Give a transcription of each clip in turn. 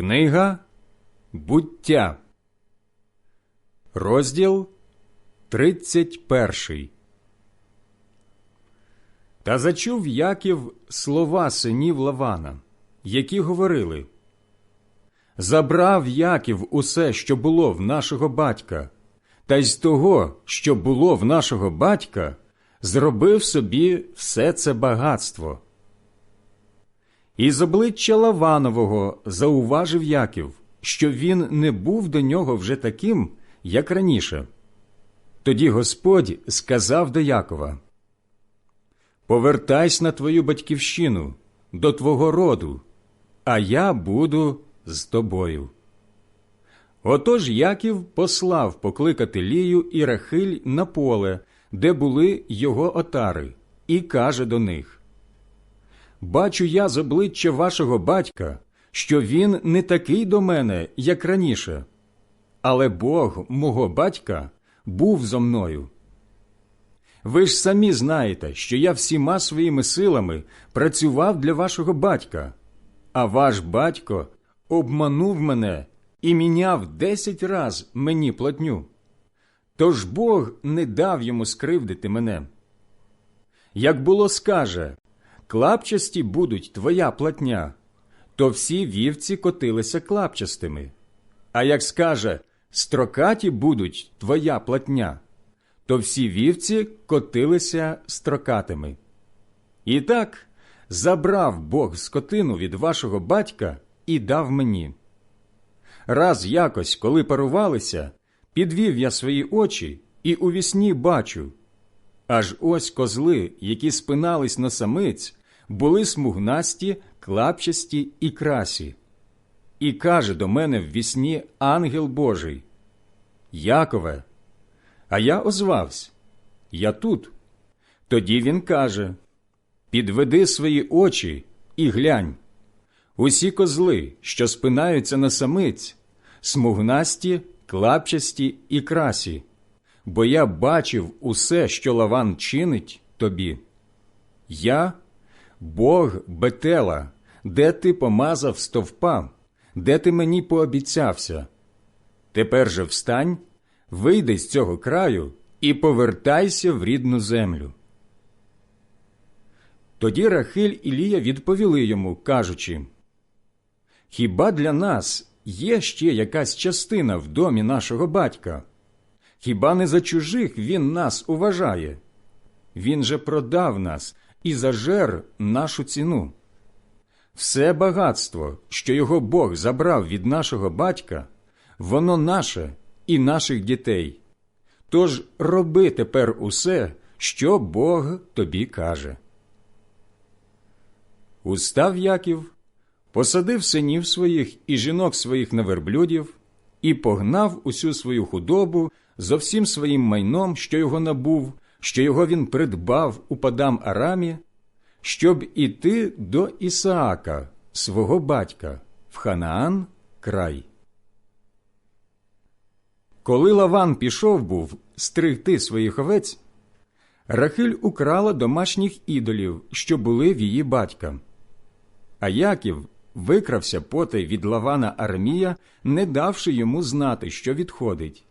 Книга Буття, розділ 31 Та зачув Яків слова синів Лавана, які говорили Забрав Яків усе, що було в нашого батька, та й з того, що було в нашого батька, зробив собі все це багатство. І з обличчя Лаванового зауважив Яків, що він не був до нього вже таким, як раніше. Тоді Господь сказав до Якова Повертайся на твою батьківщину, до твого роду, а я буду з тобою. Отож Яків послав покликати Лію і Рахиль на поле, де були його отари, і каже до них Бачу я з обличчя вашого батька, що він не такий до мене, як раніше, але Бог мого батька був зо мною. Ви ж самі знаєте, що я всіма своїми силами працював для вашого батька, а ваш батько обманув мене і міняв десять раз мені платню. Тож Бог не дав йому скривдити мене. Як було скаже, клапчасті будуть твоя платня, то всі вівці котилися клапчастими. А як скаже строкаті будуть твоя платня, то всі вівці котилися строкатими. І так забрав Бог скотину від вашого батька і дав мені. Раз якось, коли парувалися, підвів я свої очі і у вісні бачу. Аж ось козли, які спинались на самиць, були смугнасті, клапчасті і красі. І каже до мене в вісні ангел Божий Якове, а я озвався Я тут. Тоді він каже Підведи свої очі і глянь. Усі козли, що спинаються на самиць, смугнасті, клапчасті і красі, бо я бачив усе, що лаван чинить тобі. Я Бог Бетела, де ти помазав стовпа, де ти мені пообіцявся. Тепер же встань, вийди з цього краю і повертайся в рідну землю. Тоді Рахиль і Лія відповіли йому, кажучи Хіба для нас є ще якась частина в домі нашого батька? Хіба не за чужих він нас уважає? Він же продав нас і зажер нашу ціну. Все багатство, що його Бог забрав від нашого батька, воно наше і наших дітей. Тож роби тепер усе, що Бог тобі каже. Устав Яків, посадив синів своїх і жінок своїх на верблюдів і погнав усю свою худобу зо всім своїм майном, що його набув, що його він придбав у падам Арамі, щоб іти до Ісаака, свого батька, в Ханаан край. Коли Лаван пішов був стригти своїх овець, Рахиль украла домашніх ідолів, що були в її батька. А Яків викрався потай від Лавана Армія, не давши йому знати, що відходить.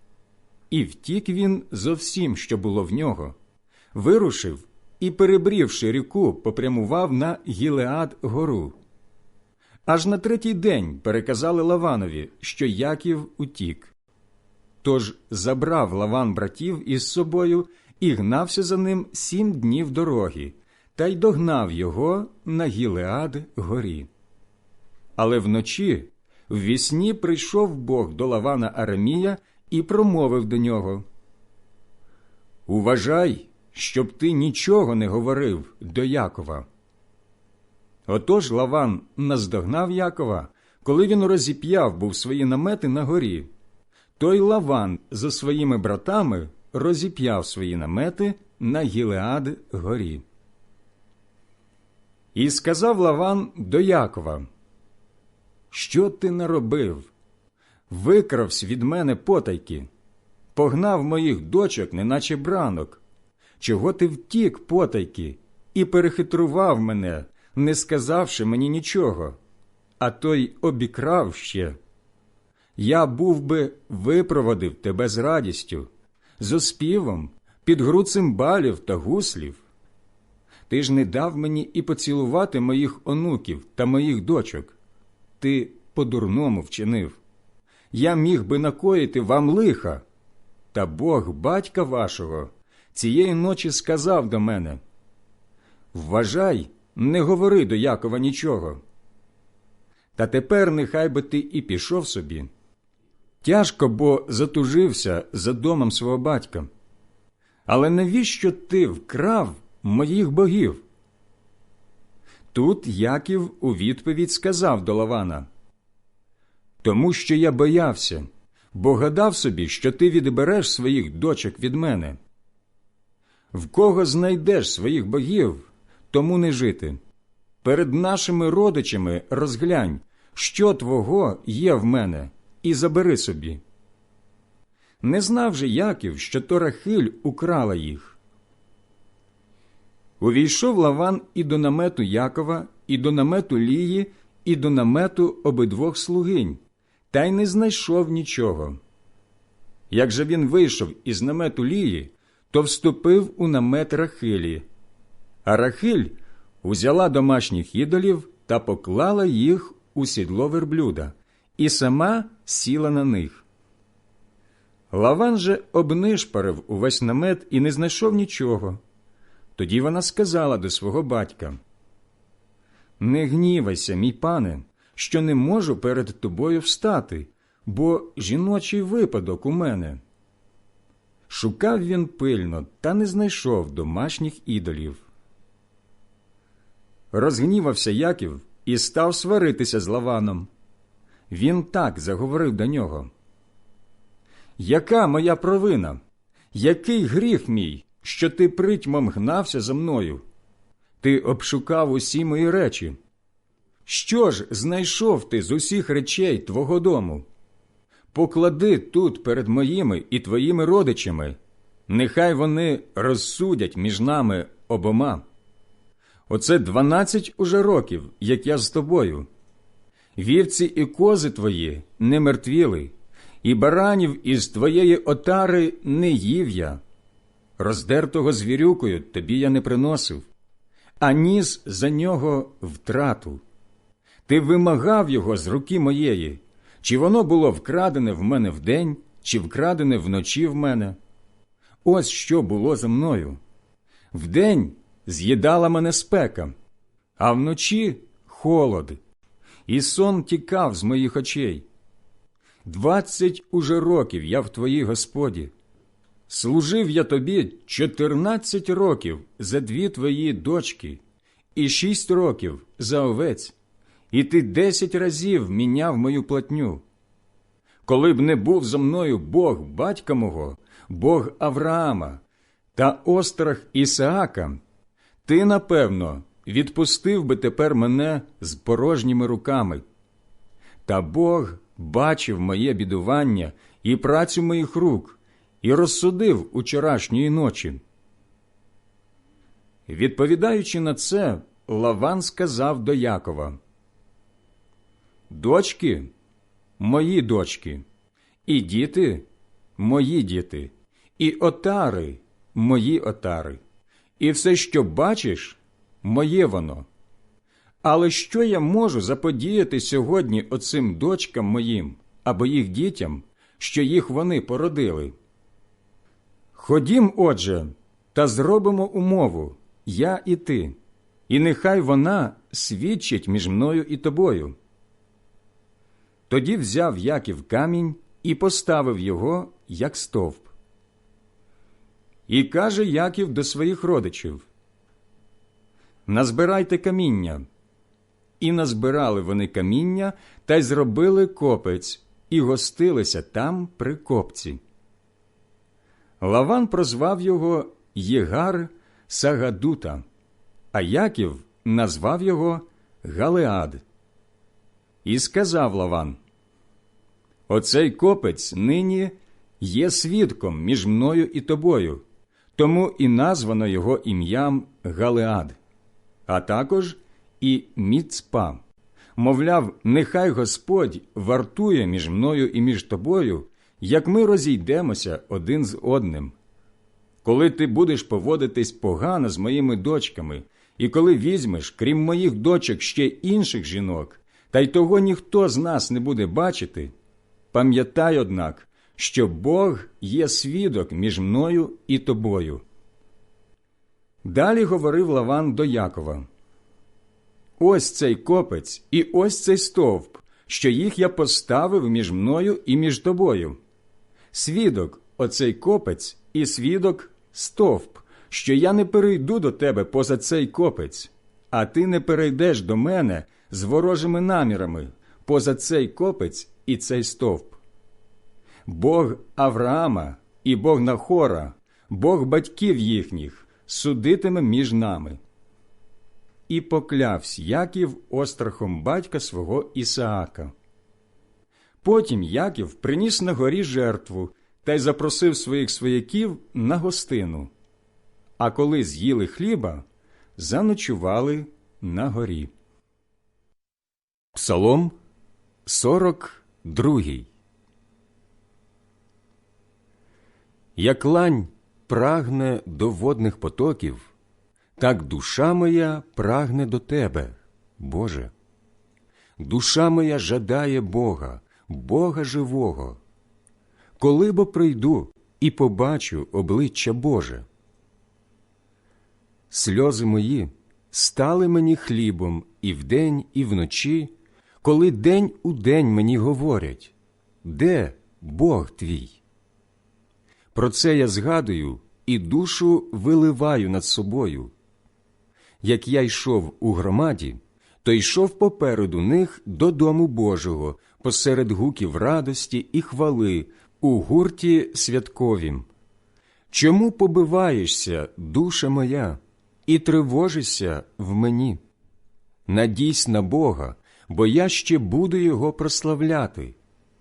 І втік він зо всім, що було в нього, вирушив і, перебрівши ріку, попрямував на Гілеад гору. Аж на третій день переказали Лаванові, що Яків утік. Тож забрав Лаван братів із собою і гнався за ним сім днів дороги, та й догнав його на Гілеад горі. Але вночі в вісні прийшов Бог до Лавана Арамія і промовив до нього Уважай, щоб ти нічого не говорив до Якова. Отож Лаван наздогнав Якова, коли він розіп'яв був свої намети на горі. Той Лаван за своїми братами розіп'яв свої намети на Гілеад горі. І сказав Лаван до Якова, Що ти наробив? Викравсь від мене потайки, погнав моїх дочок, неначе бранок. Чого ти втік, потайки, і перехитрував мене, не сказавши мені нічого. а той обікрав ще, я був би випроводив тебе з радістю, з оспівом, під гру цимбалів та гуслів. Ти ж не дав мені і поцілувати моїх онуків та моїх дочок. Ти по-дурному вчинив. Я міг би накоїти вам лиха. Та Бог, батька вашого, цієї ночі сказав до мене Вважай, не говори до Якова нічого. Та тепер нехай би ти і пішов собі. Тяжко, бо затужився за домом свого батька. Але навіщо ти вкрав моїх богів? Тут Яків у відповідь сказав до Лавана Тому що я боявся, бо гадав собі, що ти відбереш своїх дочок від мене. В кого знайдеш своїх богів, тому не жити. Перед нашими родичами розглянь, що твого є в мене, і забери собі. Не знав же Яків, що то Рахиль украла їх. Увійшов Лаван і до намету Якова, і до намету Лії, і до намету обидвох слугинь, та й не знайшов нічого. Як же він вийшов із намету Лії, то вступив у намет Рахилі, а Рахиль узяла домашніх ідолів та поклала їх у сідло верблюда, і сама сіла на них. Лаван же обнишпарив увесь намет і не знайшов нічого. Тоді вона сказала до свого батька Не гнівайся, мій пане, що не можу перед тобою встати, бо жіночий випадок у мене. Шукав він пильно та не знайшов домашніх ідолів. Розгнівався Яків і став сваритися з Лаваном. Він так заговорив до нього. Яка моя провина? Який гріх мій, що ти притьмом гнався за мною? Ти обшукав усі мої речі. Що ж знайшов ти з усіх речей твого дому? Поклади тут перед моїми і твоїми родичами, нехай вони розсудять між нами обома. Оце дванадцять уже років, як я з тобою. Вівці і кози твої не мертвіли, і баранів із твоєї отари не їв я. Роздертого звірюкою тобі я не приносив, а ніс за нього втрату. Ти вимагав його з руки моєї, чи воно було вкрадене в мене вдень, чи вкрадене вночі в мене. Ось що було за мною. Вдень з'їдала мене спека, а вночі холод, і сон тікав з моїх очей. Двадцять уже років я в твоїй Господі. Служив я тобі чотирнадцять років за дві твої дочки, і шість років за овець, і ти десять разів міняв мою платню. Коли б не був зо мною Бог батька мого, Бог Авраама та острах Ісаака, ти, напевно, відпустив би тепер мене з порожніми руками. Та Бог бачив моє бідування і працю моїх рук і розсудив учорашньої ночі. Відповідаючи на це, Лаван сказав до Якова Дочки мої дочки, і діти мої діти, і отари мої отари, і все, що бачиш, моє воно. Але що я можу заподіяти сьогодні оцим дочкам моїм або їх дітям, що їх вони породили? Ходім, отже, та зробимо умову, я і ти, і нехай вона свідчить між мною і тобою. Тоді взяв Яків камінь і поставив його, як стовп. І каже Яків до своїх родичів Назбирайте каміння. І назбирали вони каміння та й зробили копець, і гостилися там при копці. Лаван прозвав його Єгар Сагадута, а Яків назвав його Галеад. І сказав Лаван: Оцей копець нині є свідком між мною і тобою, тому і названо його ім'ям Галеад, а також і Міцпа, мовляв, нехай Господь вартує між мною і між тобою, як ми розійдемося один з одним. Коли ти будеш поводитись погано з моїми дочками, і коли візьмеш, крім моїх дочок, ще інших жінок, та й того ніхто з нас не буде бачити, пам'ятай, однак, що Бог є свідок між мною і тобою. Далі говорив Лаван до Якова Ось цей копець і ось цей стовп, що їх я поставив між мною і між тобою. Свідок оцей копець і свідок стовп, що я не перейду до тебе поза цей копець, а ти не перейдеш до мене з ворожими намірами поза цей копець і цей стовп. Бог Авраама і Бог Нахора, Бог батьків їхніх, судитиме між нами. І поклявсь Яків острахом батька свого Ісаака. Потім Яків приніс на горі жертву та й запросив своїх свояків на гостину. А коли з'їли хліба, заночували на горі. Псалом 42 Як лань прагне до водних потоків, так душа моя прагне до Тебе, Боже. Душа моя жадає Бога, Бога живого. Коли бо прийду і побачу обличчя Боже. Сльози мої стали мені хлібом і вдень, і вночі, коли день у день мені говорять Де Бог твій? Про це я згадую і душу виливаю над собою. Як я йшов у громаді, то йшов попереду них до дому Божого, посеред гуків радості і хвали, у гурті святковім. Чому побиваєшся, душа моя, і тривожишся в мені? Надійсь на Бога, бо я ще буду Його прославляти,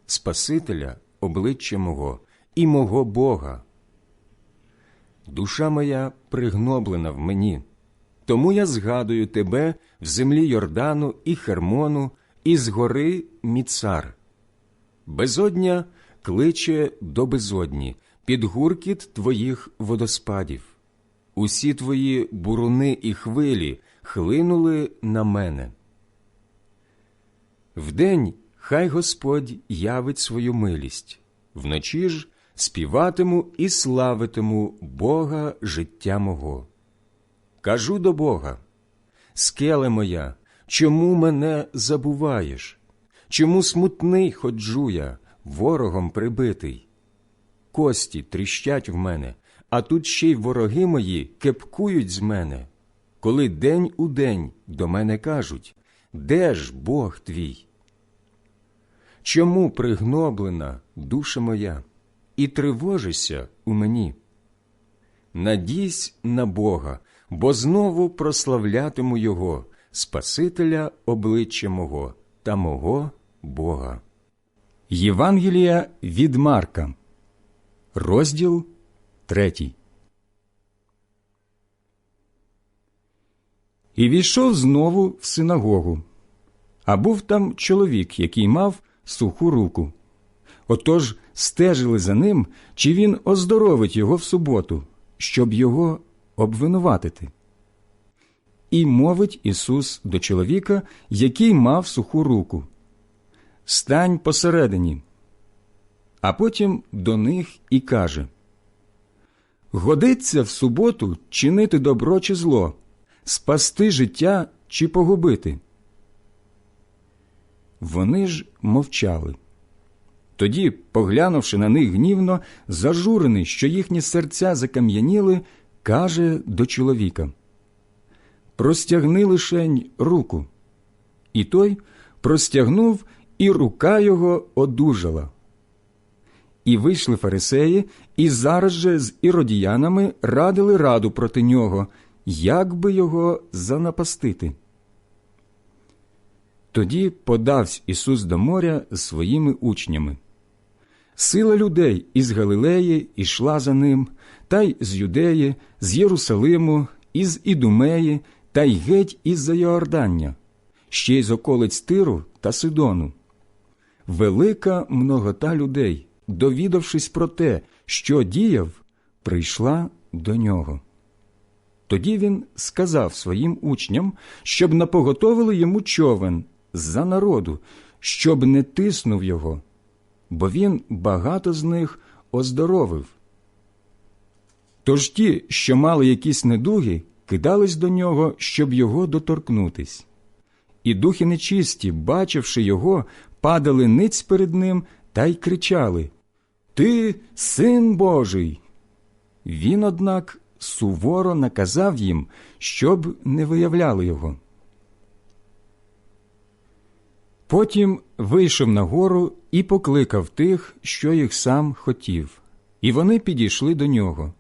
Спасителя, обличчя мого і мого Бога. Душа моя пригноблена в мені, тому я згадую тебе в землі Йордану і Хермону, і з гори Міцар. Безодня кличе до безодні, під гуркіт твоїх водоспадів. Усі твої буруни і хвилі хлинули на мене. Вдень хай Господь явить свою милість, вночі ж співатиму і славитиму Бога життя мого. Кажу до Бога, скеле моя, чому мене забуваєш? Чому смутний ходжу я, ворогом прибитий? Кості тріщать в мене, а тут ще й вороги мої кепкують з мене, коли день у день до мене кажуть Де ж Бог твій? Чому пригноблена душа моя, і тривожишся у мені? Надійсь на Бога, бо знову прославлятиму Його, Спасителя обличчя мого та мого Бога. Євангелія від Марка, розділ третій. І війшов знову в синагогу. А був там чоловік, який мав суху руку. Отож стежили за ним, чи він оздоровить його в суботу, щоб його обвинуватити. І мовить Ісус до чоловіка, який мав суху руку Стань посередині. А потім до них і каже Годиться в суботу чинити добро чи зло, спасти життя чи погубити. Вони ж мовчали. Тоді, поглянувши на них гнівно, зажурений, що їхні серця закам'яніли, каже до чоловіка Простягни лишень руку. І той простягнув, і рука його одужала. І вийшли фарисеї, і зараз же з іродіянами радили раду проти нього, як би його занапастити. Тоді подався Ісус до моря з своїми учнями. Сила людей із Галилеї ішла за ним, та й з Юдеї, з Єрусалиму, із Ідумеї, та й геть із за Йордання, ще й з околиць Тиру та Сидону. Велика многота людей, довідавшись про те, що діяв, прийшла до нього. Тоді він сказав своїм учням, щоб напоготовили йому човен за народу, щоб не тиснув його, бо він багато з них оздоровив. Тож ті, що мали якісь недуги, кидались до нього, щоб його доторкнутись. І духи нечисті, бачивши його, падали ниць перед ним та й кричали Ти син Божий. Він, однак, суворо наказав їм, щоб не виявляли його. Потім вийшов на гору і покликав тих, що їх сам хотів, і вони підійшли до нього.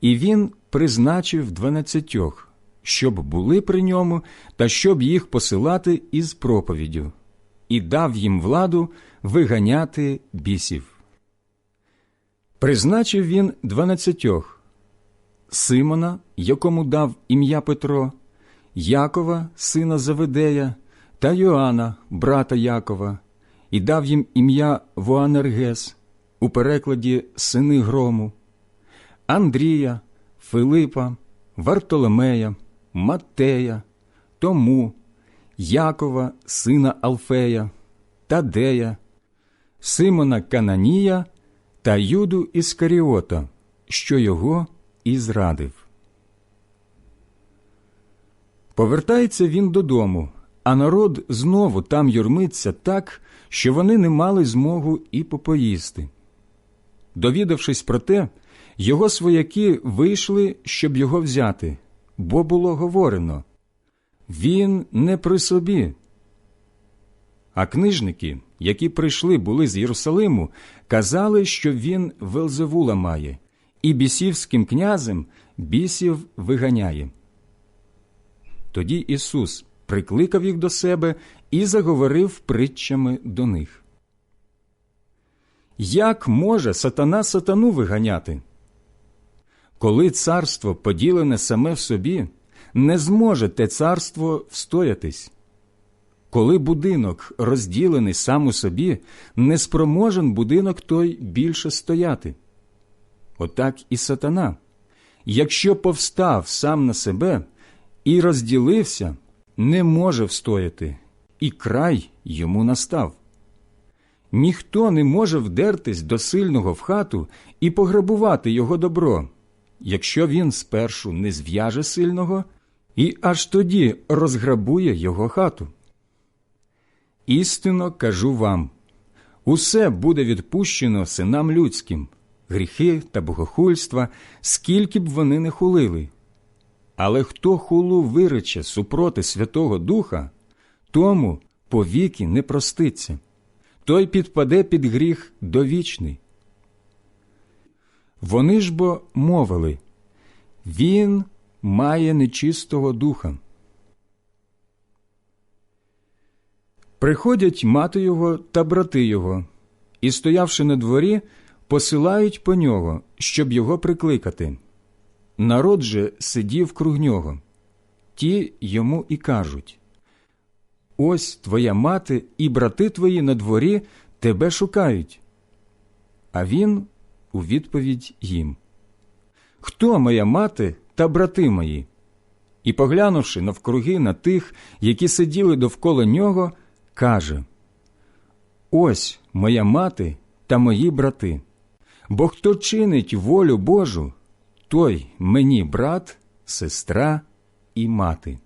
І він призначив дванадцятьох, щоб були при ньому та щоб їх посилати із проповіддю, і дав їм владу виганяти бісів. Призначив він дванадцятьох Симона, якому дав ім'я Петро, Якова, сина Заведея, та Йоанна, брата Якова, і дав їм ім'я Воанергес, у перекладі сини грому, Андрія, Филипа, Вартоломея, Маттея, Тому, Якова, сина Алфея, Тадея, Симона Кананія та Юду Іскаріота, що його і зрадив. Повертається він додому, а народ знову там юрмиться так, що вони не мали змогу і попоїсти. Довідавшись про те, його свояки вийшли, щоб його взяти, бо було говорено він не при собі. А книжники, які прийшли були з Єрусалиму, казали, що він Велзевула має, і бісівським князем бісів виганяє. Тоді Ісус прикликав їх до себе і заговорив притчами до них. Як може сатана сатану виганяти? Коли царство поділене саме в собі, не зможе те царство встоятись. Коли будинок розділений сам у собі, не спроможен будинок той більше стояти. Отак і сатана, якщо повстав сам на себе і розділився, не може встояти, і край йому настав. Ніхто не може вдертись до сильного в хату і пограбувати його добро, якщо він спершу не зв'яже сильного і аж тоді розграбує його хату. Істинно кажу вам усе буде відпущено синам людським, гріхи та богохульства, скільки б вони не хулили. Але хто хулу вирече супроти Святого Духа, тому повіки не проститься, той підпаде під гріх довічний. Вони ж бо мовили Він має нечистого духа. Приходять мати його та брати його, і, стоявши на дворі, посилають по нього, щоб його прикликати. Народ же сидів круг нього. Ті йому і кажуть Ось твоя мати і брати твої на дворі тебе шукають. А він у відповідь їм Хто моя мати та брати мої? І, поглянувши навкруги на тих, які сиділи довкола нього, каже Ось моя мати та мої брати. Бо хто чинить волю Божу, той мені брат, сестра і мати.